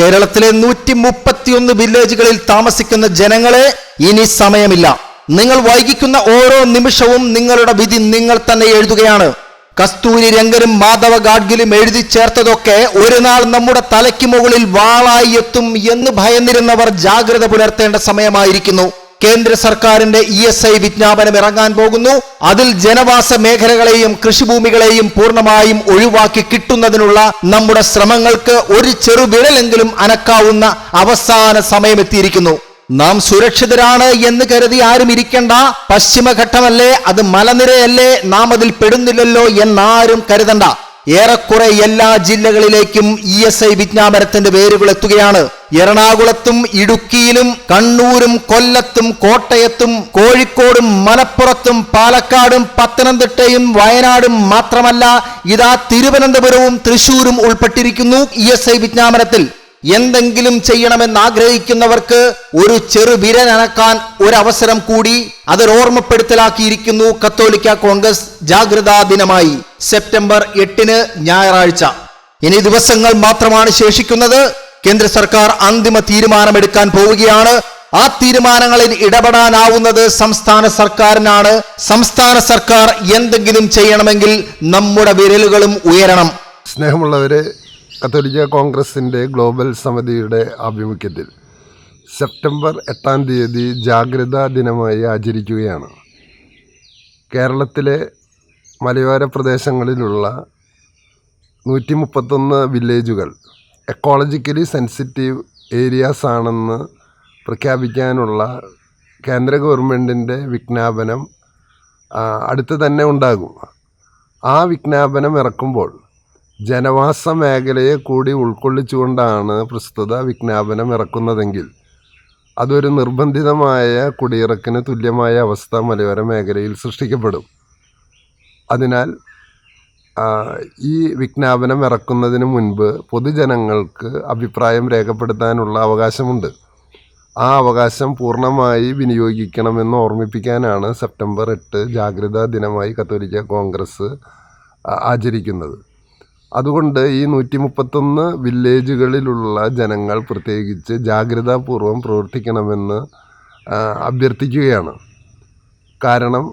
കേരളത്തിലെ നൂറ്റി മുപ്പത്തിയൊന്ന് വില്ലേജുകളിൽ താമസിക്കുന്ന ജനങ്ങളെ ഇനി സമയമില്ല. നിങ്ങൾ വൈകിക്കുന്ന ഓരോ നിമിഷവും നിങ്ങളുടെ വിധി നിങ്ങൾ തന്നെ എഴുതുകയാണ്. കസ്തൂരി രംഗനും മാധവ ഗാഡ്ഗിലും എഴുതി ചേർത്തതൊക്കെ ഒരു നാൾ നമ്മുടെ തലയ്ക്ക് മുകളിൽ വാളായി എത്തും എന്ന് ഭയന്നിരുന്നവർ ജാഗ്രത പുലർത്തേണ്ട സമയമായിരിക്കുന്നു. കേന്ദ്ര സർക്കാരിന്റെ ഇ എസ് ഐ വിജ്ഞാപനം ഇറങ്ങാൻ പോകുന്നു. അതിൽ ജനവാസ മേഖലകളെയും കൃഷിഭൂമികളെയും പൂർണമായും ഒഴിവാക്കി കിട്ടുന്നതിനുള്ള നമ്മുടെ ശ്രമങ്ങൾക്ക് ഒരു ചെറുവിരലെങ്കിലും അനക്കാവുന്ന അവസാന സമയമെത്തിയിരിക്കുന്നു. നാം സുരക്ഷിതരാണ് എന്ന് കരുതി ആരും ഇരിക്കണ്ട. പശ്ചിമഘട്ടമല്ലേ അത് മലനിരയല്ലേ നാം അതിൽ പെടുന്നില്ലല്ലോ എന്നാരും കരുതണ്ട. ഏറെക്കുറെ എല്ലാ ജില്ലകളിലേക്കും ഇ എസ് ഐ വിജ്ഞാപനത്തിന്റെ വേരുകൾ എത്തുകയാണ്. എറണാകുളത്തും ഇടുക്കിയിലും കണ്ണൂരും കൊല്ലത്തും കോട്ടയത്തും കോഴിക്കോടും മലപ്പുറത്തും പാലക്കാടും പത്തനംതിട്ടയും വയനാടും മാത്രമല്ല ഇതാ തിരുവനന്തപുരവും തൃശൂരും ഉൾപ്പെട്ടിരിക്കുന്നു ഇ എസ് ഐ വിജ്ഞാപനത്തിൽ. എന്തെങ്കിലും ചെയ്യണമെന്ന് ആഗ്രഹിക്കുന്നവർക്ക് ഒരു ചെറു വിരലനക്കാൻ ഒരവസരം കൂടി അതൊരോർമ്മപ്പെടുത്തലാക്കിയിരിക്കുന്നു കത്തോലിക്ക കോൺഗ്രസ് ജാഗ്രതാ ദിനമായി. സെപ്റ്റംബർ എട്ടിന് ഞായറാഴ്ച. ഇനി ദിവസങ്ങൾ മാത്രമാണ് ശേഷിക്കുന്നത്. കേന്ദ്ര സർക്കാർ അന്തിമ തീരുമാനമെടുക്കാൻ പോവുകയാണ്. ആ തീരുമാനങ്ങളിൽ ഇടപെടാനാവുന്നത് സംസ്ഥാന സർക്കാരിനാണ്. സംസ്ഥാന സർക്കാർ എന്തെങ്കിലും ചെയ്യണമെങ്കിൽ നമ്മുടെ വിരലുകളും ഉയരണം. സ്നേഹമുള്ളവരെ കത്തോലിക്ക കോൺഗ്രസിന്റെ ഗ്ലോബൽ സമിതിയുടെ ആഭിമുഖ്യത്തിൽ സെപ്റ്റംബർ എട്ടാം തീയതി ജാഗ്രതാ ദിനമായി ആചരിക്കുകയാണ്. കേരളത്തിലെ മലയോര പ്രദേശങ്ങളിലുള്ള നൂറ്റി മുപ്പത്തൊന്ന് വില്ലേജുകൾ എക്കോളജിക്കലി സെൻസിറ്റീവ് ഏരിയാസ് ആണെന്ന് പ്രഖ്യാപിക്കാനുള്ള കേന്ദ്ര ഗവൺമെന്റിന്റെ വിജ്ഞാപനം അടുത്ത് തന്നെ ഉണ്ടാകും. ആ വിജ്ഞാപനം ഇറക്കുമ്പോൾ ജനവാസ മേഖലയെ കൂടി ഉൾക്കൊള്ളിച്ചുകൊണ്ടാണ് പ്രസ്തുത വിജ്ഞാപനം ഇറക്കുന്നതെങ്കിൽ അതൊരു നിർബന്ധിതമായ കുടിയിറക്കിന് തുല്യമായ അവസ്ഥ മലയോര മേഖലയിൽ സൃഷ്ടിക്കപ്പെടും. അതിനാൽ ഈ വിജ്ഞാപനം ഇറക്കുന്നതിന് മുൻപ് പൊതുജനങ്ങൾക്ക് അഭിപ്രായം രേഖപ്പെടുത്താനുള്ള അവകാശമുണ്ട്. ആ അവകാശം പൂർണമായി വിനിയോഗിക്കണമെന്ന് ഓർമ്മിപ്പിക്കാനാണ് സെപ്റ്റംബർ എട്ട് ജാഗ്രതാ ദിനമായി കത്തോലിക്ക കോൺഗ്രസ് ആചരിക്കുന്നത്. അതുകൊണ്ട് ഈ നൂറ്റി മുപ്പത്തൊന്ന് വില്ലേജുകളിലുള്ള ജനങ്ങൾ പ്രത്യേകിച്ച് ജാഗ്രതാപൂർവം പ്രവർത്തിക്കണമെന്ന് അഭ്യർത്ഥിക്കുകയാണ്. കാരണം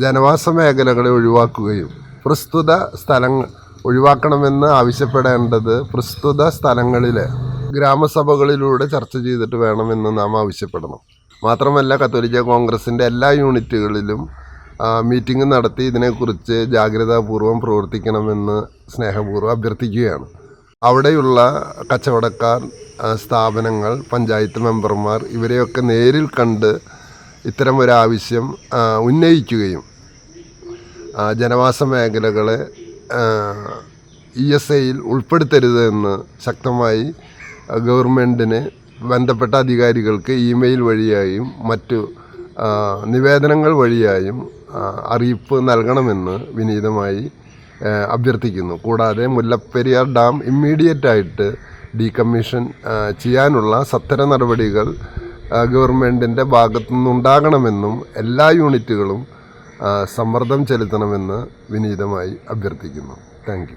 ജനവാസ മേഖലകളെ ഒഴിവാക്കുകയും പ്രസ്തുത സ്ഥലങ്ങൾ ഒഴിവാക്കണമെന്ന് ആവശ്യപ്പെടേണ്ടത് പ്രസ്തുത സ്ഥലങ്ങളിലെ ഗ്രാമസഭകളിലൂടെ ചർച്ച ചെയ്തിട്ട് വേണമെന്ന് നാം ആവശ്യപ്പെടണം. മാത്രമല്ല കത്തോലിക്ക കോൺഗ്രസിന്റെ എല്ലാ യൂണിറ്റുകളിലും മീറ്റിംഗ് നടത്തി ഇതിനെക്കുറിച്ച് ജാഗ്രതാപൂർവം പ്രവർത്തിക്കണമെന്ന് സ്നേഹപൂർവം അഭ്യർത്ഥിക്കുകയാണ്. അവിടെയുള്ള കച്ചവടക്കാർ സ്ഥാപനങ്ങൾ പഞ്ചായത്ത് മെമ്പർമാർ ഇവരെയൊക്കെ നേരിൽ കണ്ട് ഇത്തരം ഒരു ആവശ്യം ഉന്നയിക്കുകയും ജനവാസ മേഖലകളെ ഇ എസ് ഐയിൽ ഉൾപ്പെടുത്തരുത് എന്ന് ശക്തമായി ഗവൺമെന്റിന് ബന്ധപ്പെട്ട അധികാരികൾക്ക് ഇമെയിൽ വഴിയായും മറ്റു നിവേദനങ്ങൾ വഴിയായും അറിയിപ്പ് നൽകണമെന്ന് വിനീതമായി അഭ്യർത്ഥിക്കുന്നു. കൂടാതെ മുല്ലപ്പെരിയാർ ഡാം ഇമ്മീഡിയറ്റ് ആയിട്ട് ഡീകമ്മീഷൻ ചെയ്യാനുള്ള സത്തര നടപടികൾ ഗവൺമെന്റിന്റെ ഭാഗത്തു നിന്നുണ്ടാകണമെന്നും എല്ലാ യൂണിറ്റുകളും സമ്മർദ്ദം ചെലുത്തണമെന്ന് വിനീതമായി അഭ്യർത്ഥിക്കുന്നു. താങ്ക്